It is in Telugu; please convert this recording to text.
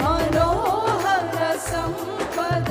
मनोहर सम्पद